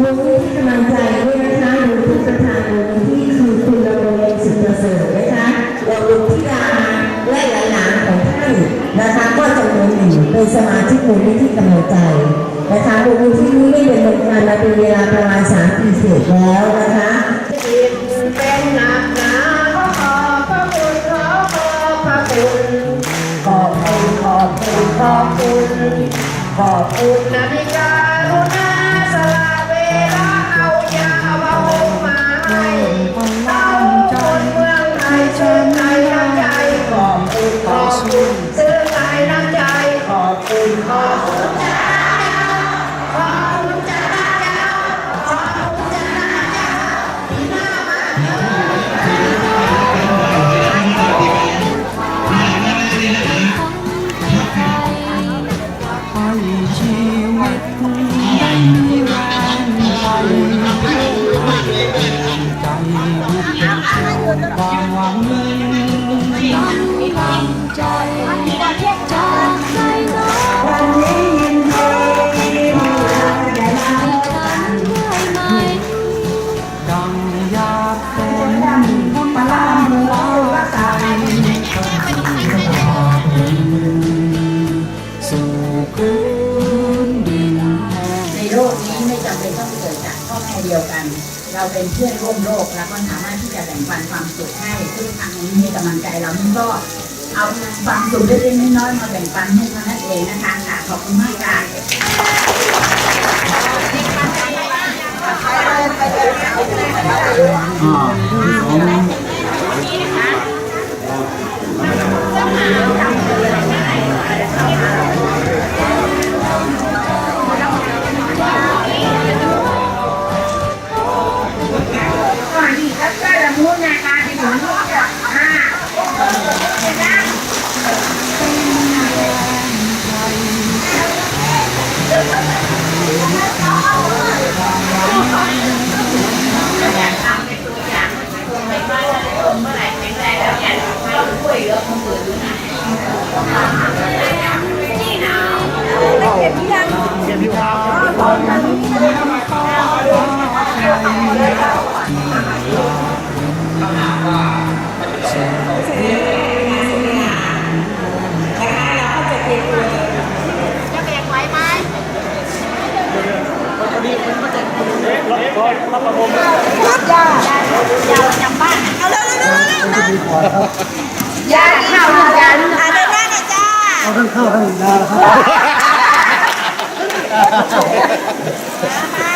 มูลนิธิกำลังใจด้วยนะคะมูลนิธิประธานมูลนิธิคือคุณดำรงเองสุขประเสริฐนะคะเราลุงธิดาและหลานๆของท่านนะคะก็จำนวนหนึ่งเป็นสมาชิกมูลนิธิกำลังใจนะคะมูลนิธินี้ได้ดำเนินการมาเป็นเวลาประมาณสามปีเศษแล้วนะคะจิตเป็นหนักหนาขอขอบพระคุณขอบพระคุณขอบคุณขอบคุณขอบคุณขอบคุณนะพิการุณา เวลาเอายามาหงมา เป็นต้องเกิดจากพ่อแม่เดียวกัน เราเป็นเพื่อนร่วมโลกแล้วก็สามารถที่จะแบ่งปันความสุขให้ซึ่งทางนี้มีกำลังใจเรานี่ก็เอาความสุขเล็กๆน้อยๆมาแบ่งปันให้เท่านั้นเองนะคะค่ะขอบคุณมากค่ะ ยาข้าวยาลูกอ่าเดินหน้าหน่อยจ้าเอาทั้งข้าวทั้งนาครับ มา